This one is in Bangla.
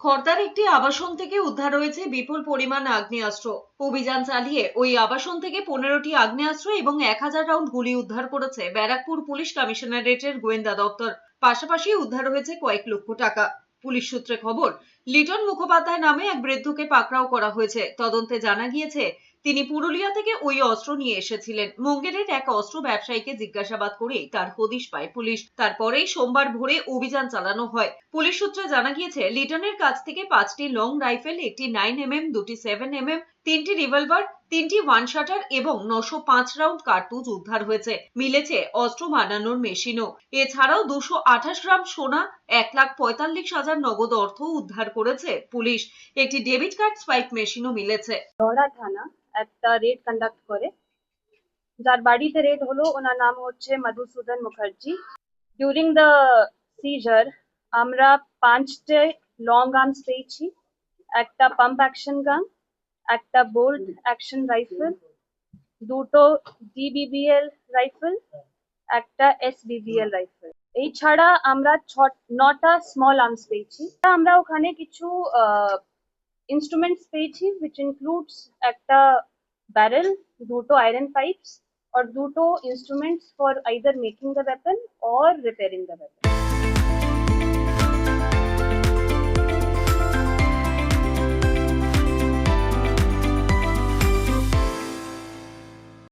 খর্দার একটি আবাসন থেকে উদ্ধার হয়েছে বিপুল পরিমাণ আগ্নেয়াস্ত্র। অভিযান চালিয়ে ওই আবাসন থেকে পনেরোটি আগ্নেয়াস্ত্র এবং এক হাজার রাউন্ড গুলি উদ্ধার করেছে ব্যারাকপুর পুলিশ কমিশনারেটের গোয়েন্দা দপ্তর। পাশাপাশি উদ্ধার হয়েছে কয়েক লক্ষ টাকা। পুলিশ সূত্রে খবর, লিটন মুখোপাধ্যায় নামে এক বৃদ্ধকে পাকড়াও করা হয়েছে। তদন্তে জানা গিয়েছে তিনি পুরুলিয়া থেকে ওই অস্ত্র নিয়ে এসেছিলেন। মুঙ্গেরের এক অস্ত্র ব্যবসায়ীকে জিজ্ঞাসাবাদ করে তার হদিশ পায় পুলিশ। তারপরেই সোমবার ভোরে অভিযান চালানো হয়। পুলিশ সূত্রে জানা গিয়েছে, লিটনের কাছ থেকে পাঁচটি লং রাইফেল একটি নাইন এম এম দুটি সেভেন এম এম তিনটি রিভলভার তিনটি ওয়ান শাটার এবং নশো পাঁচ রাউন্ড কার্তুজ উদ্ধার হয়েছে। মিলেছে অস্ত্র বানানোর মেশিনও এছাড়াও দুশো আঠাশ গ্রাম সোনা, এক লাখ পঁয়তাল্লিশ হাজার নগদ অর্থ উদ্ধার করেছে পুলিশ। একটি ডেবিট কার্ড স্পাইক মেশিনও মিলেছে। দহরা থানা একটা রেড কন্ডাক্ট করে। যার বাড়িতে রেড হলো, ওনার নাম হচ্ছে Madhusudan Mukherjee. During the seizure আমরা পাঁচটে লং আর্মস পেয়েছি। একটা পাম্প অ্যাকশন গান একটা বোল্ট অ্যাকশন রাইফেল দুটো ডিবিবিএল রাইফেল একটা এসবিবিএল রাইফেল এই ছাড়া আমরা ছ নটা স্মল আর্মস পেয়েছি। আমরা ওখানে কিছু ইনস্ট্রুমেন্টস পেয়েছি উইচ ইনক্লুডস একটা ব্যারেল দুটো আয়রন পাইপস और দুটো instruments for either making the weapon or repairing the weapon